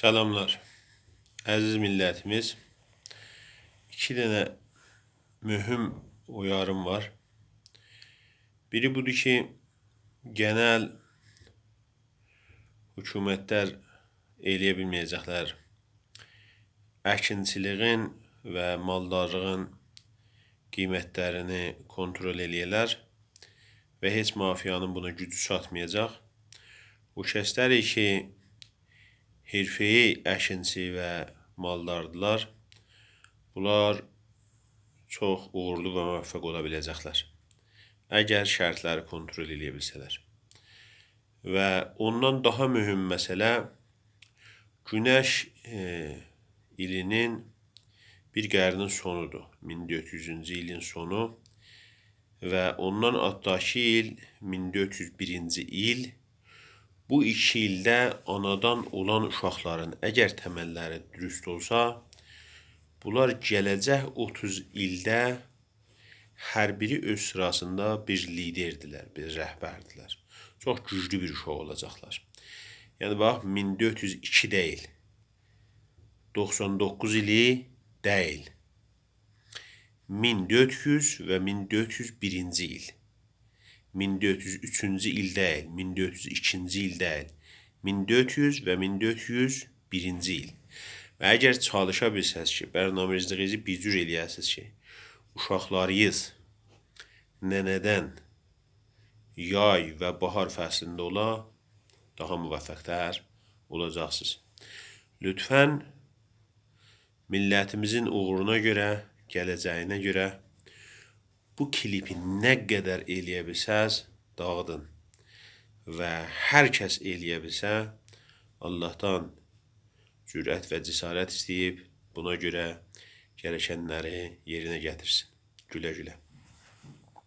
Selamlar. Əziz millətimiz, iki dənə mühüm uyarım var. Biri budur ki, genel hökumətlər eləyə bilməyəcəklər. Əkinçiliğin və maldarlığın qiymətlərini kontrol eləyərlər və heç mafiyanın buna gücü çatmayacaq. Bu kəslər ki, Hirfeyi əkinçi və maldardılar. Bunlar çox uğurlu və müvəffəq ola biləcəklər. Əgər şərtləri kontrol edə bilsələr. Və ondan daha mühüm məsələ Günəş e, ilinin bir qərnin sonudur. 1400-cü ilin sonu və ondan altdakı il 1401-ci il bu iki ildə anadan olan uşaqların əgər təməlləri dürüst olsa, bunlar gələcək 30 ildə hər biri öz sırasında bir liderdirlər, bir rəhbərdilər. Çox güclü bir uşaq olacaqlar. Yəni bax 1402 deyil. 99 ili deyil. 1400 və 1401-ci il. 1403-cü il deyil, 1402-ci il deyil. 1400 və 1401-ci il. Və əgər çalışa bilsəz ki, bərnaməcinizi bir cür eləyəsiniz ki, uşaqlarınız nənədən yay və bahar fəslində ola, daha müvəffəqdar olacaqsınız. Lütfən millətimizin uğuruna görə, gələcəyinə görə bu klipi nə qədər eləyə bilsəz, dağıdın. Və hər kəs eləyə bilsə, Allahdan cürət və cəsarət istəyib, buna görə gərəkənləri yerinə gətirsin. Gülə-gülə.